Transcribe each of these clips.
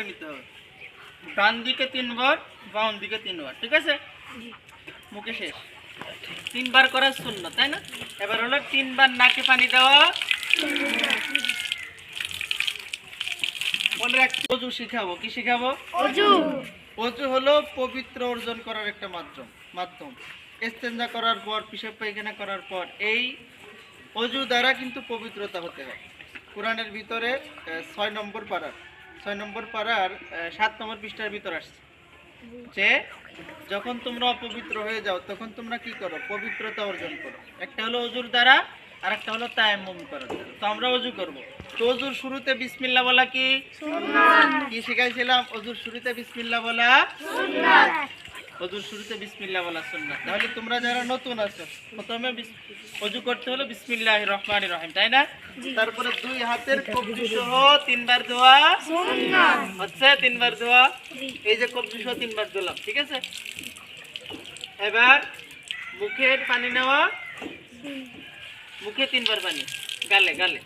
মলে নিতে হবে। ডান দিকে তিনবার বাম দিকে তিনবার ঠিক আছে? মুখে শেষ। তিনবার করার শূন্য তাই না? এবার হলো তিনবার নাকে পানি দেওয়া। মনে রাখতে অজু শিখাবো। কি শিখাবো? অজু। অজু হলো পবিত্র অর্জন করার একটা মাধ্যম মাধ্যম। এস্তেঞ্জা করার পর পিসাব পায়খানা করার পর এই অজু দ্বারা কিন্তু পবিত্রতা হতে হয়। কোরআনের ভিতরে ছয় নম্বর পাড়ার ছয় নম্বর পাড়ার সাত নম্বর পৃষ্ঠার ভিতর আসছে। যে যখন তোমরা অপবিত্র হয়ে যাও তখন তোমরা কি করো? পবিত্রতা অর্জন করো। একটা হলো অজুর দ্বারা আর একটা হলো তায়াম্মুম করার দ্বারা। তো আমরা অজু করব। তো অজুর শুরুতে বিসমিল্লা বলা কি? কি শিখাইছিলাম? অজুর শুরুতে বিসমিল্লা বলা? অজুর শুরুতে বিসমিল্লাহ বলা সুন্নাত তাহলে তোমরা যারা নতুন আছো প্রথমে অজু করতে হলো বিসমিল্লাহ রহমান রহিম তাই না? তারপরে দুই হাতের কবজি সহ তিনবার দোয়া। হচ্ছে তিনবার দোয়া। এই যে কবজি সহ তিনবার ঠিক আছে? এবার মুখের পানি নেওয়া। মুখে তিনবার পানি গালে গালে।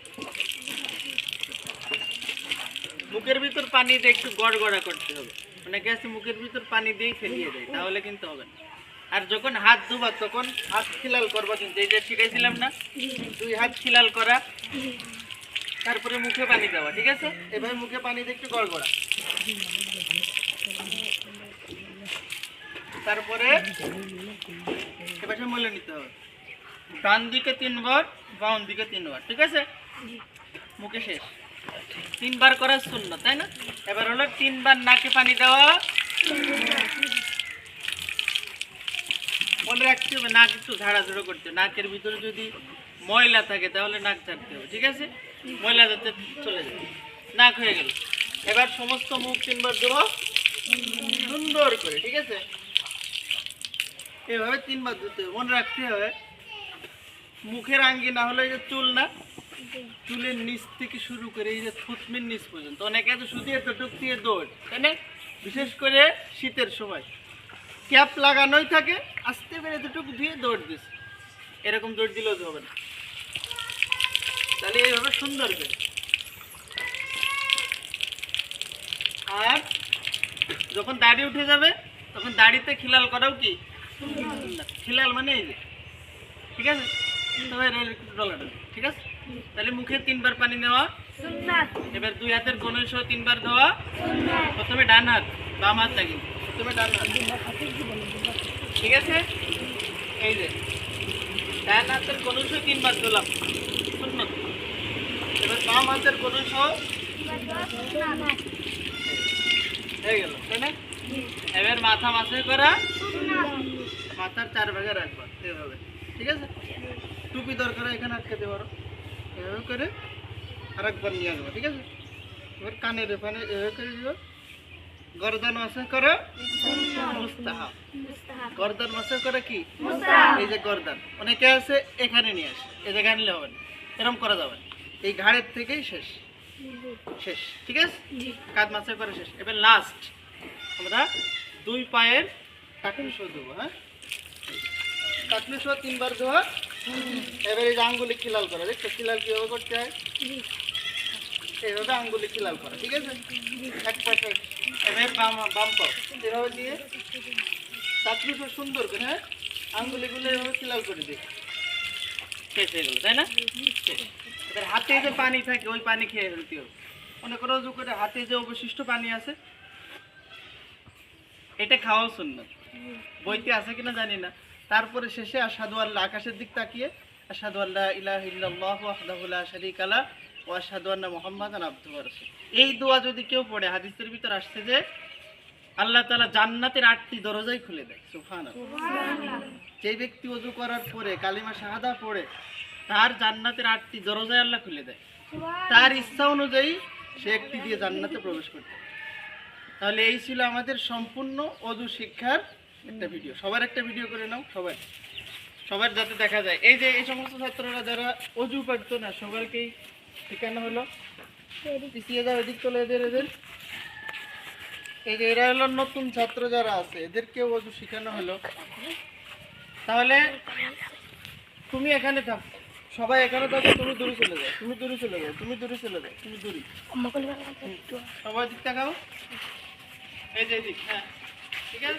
মুখের ভিতর পানি দিয়ে একটু গড়গড়া করতে হবে। অনেকে আছে মুখের ভিতর পানি দিয়েই ফেলিয়ে দেয়, তাহলে কিন্তু হবে না। আর যখন হাত ধোবা, তখন হাত খিলাল করবা কিন্তু, এই যে শিখাইছিলাম না, দুই হাত খিলাল করা, তারপরে মুখে পানি দেওয়া, ঠিক আছে? এভাবে মুখে পানি দিয়ে একটু গড়গড়া। তারপরে এবার মলে নিতে হবে। ডান দিকে তিনবার, বাম দিকে তিনবার, ঠিক আছে? মুখে শেষ। তিনবার করার শূন্য, তাই না? এবার হলো তিনবার নাকে পানি দেওয়া। মনে রাখতে হবে, নাক একটু ঝাড়াঝুড়ো করতে নাকের ভিতরে যদি ময়লা থাকে, তাহলে নাক ঝাড়তে হবে, ঠিক আছে? ময়লা যাতে চলে যাবে নাক হয়ে গেল। এবার সমস্ত মুখ তিনবার দেবো সুন্দর করে, ঠিক আছে? এভাবে তিনবার ধুতে হবে। মনে রাখতে হবে, মুখের আঙ্গি না হলে যে চুল না চুলের নিচ থেকে শুরু করে এই যে থুতমির নিচ পর্যন্ত, অনেকে তো শুধু এতটুক দিয়ে দৌড়, তাই না? বিশেষ করে শীতের সময়। ক্যাপ লাগানোই থাকে, আস্তে করে এতটুকু দিয়ে দৌড় দিস এরকম দৌড় দিলেও হবে না। তাহলে এইভাবে সুন্দর করে। আর যখন দাড়ি উঠে যাবে, তখন দাড়িতে খিলাল করাও কি? খিলাল মানে এই যে, ঠিক আছে? তবে ঠিক আছে? তাহলে মুখে তিনবার পানি নেওয়া। এবার দুই হাতের গণেশ তিনবার দেওয়া প্রথমে ডান হাত বাম হাত থাকি প্রথমে ডান হাত। ঠিক আছে? এই যে ডান হাতের গণেশ তিনবার দিলাম সুন্নত। এবার বাম হাতের গণেশ হয়ে গেল তাই না? এবার মাথা মাথায় করা। মাথার চার ভাগে রাখবা এভাবে। ঠিক আছে? টুপি দরকার এখানে আটকাতে পারো। এভাবে করে আর একবার নিয়ে আসব ঠিক আছে? এবার কানের এখানে এভাবে করে দিব। গরদান মাসে করো? মুস্তাহাব। গরদান মাসে করে কি? এই যে গরদান অনেকে আছে এখানে নিয়ে আসে এই জায়গায় নিলে হবে না এরকম করা যাবে না। এই ঘাড়ের থেকেই শেষ শেষ ঠিক আছে? কাজ মাসে করে শেষ। এবার লাস্ট আমরা দুই পায়ের টাকলু শো দেবো হ্যাঁ? টাকলু শো তিনবার দেওয়া এবার এই যে আঙ্গুলি খিলাল করা, দেখছ? খিলাল কীভাবে করতে হয়? এইভাবে আঙ্গুলি খিলাল করা, ঠিক আছে? এক পাশে এবার বাম বাম পাও এভাবে দিয়ে শো সুন্দর করে হ্যাঁ? আঙ্গুলিগুলো এভাবে খিলাল করে দিই। শেষ হয়ে গেল, তাই না। এবার হাতে যে পানি থাকে, ওই পানি খেয়ে ফেলতে হবে। মনে করো উজু করে হাতে যে অবশিষ্ট পানি আছে, এটা খাওয়াও সুন্নত বইতে আছে কিনা জানি না। তারপরে শেষে আসাদু আল্লাহ আকাশের দিক তাকিয়ে আসাদু আল্লাহ ইলাহ ইল্লাল্লাহু ওয়াহদাহু লা শারীকা লা ওয়া আশহাদু আন্না মুহাম্মাদান আবদুহু ওয়া রাসূলুহু। এই দোয়া যদি কেউ পড়ে হাদিসের ভিতর আসছে যে আল্লাহ তাআলা জান্নাতের আটটি দরজাই খুলে দেয় সুবহানাল্লাহ। যে ব্যক্তি ওযু করার পরে কালিমা শাহাদা পড়ে তার জান্নাতের আটটি দরজায় আল্লাহ খুলে দেয়। তার ইচ্ছা অনুযায়ী সে একটি দিয়ে জান্নাতে প্রবেশ করতে তাহলে এই ছিল আমাদের সম্পূর্ণ অজু শিক্ষার একটা ভিডিও সবার একটা ভিডিও করে নাও সবাই সবার যাতে দেখা যায়। এই যে এই সমস্ত ছাত্ররা যারা অজু পারতো না সবারকেই শেখানো হলো। পিছিয়ে যাও এদিক চলে এদের এদের। এই যে এরা হলো নতুন ছাত্র যারা আছে এদেরকেও অজু শেখানো হলো। তাহলে তুমি এখানে থাক। সবাই এখানে থাকো তুমি দূরে চলে যাও তুমি দূরে চলে যাও তুমি দূরে চলে যাও তুমি দূরে। সবাই দিক তাকাও। এই যে দিক হ্যাঁ। 違う。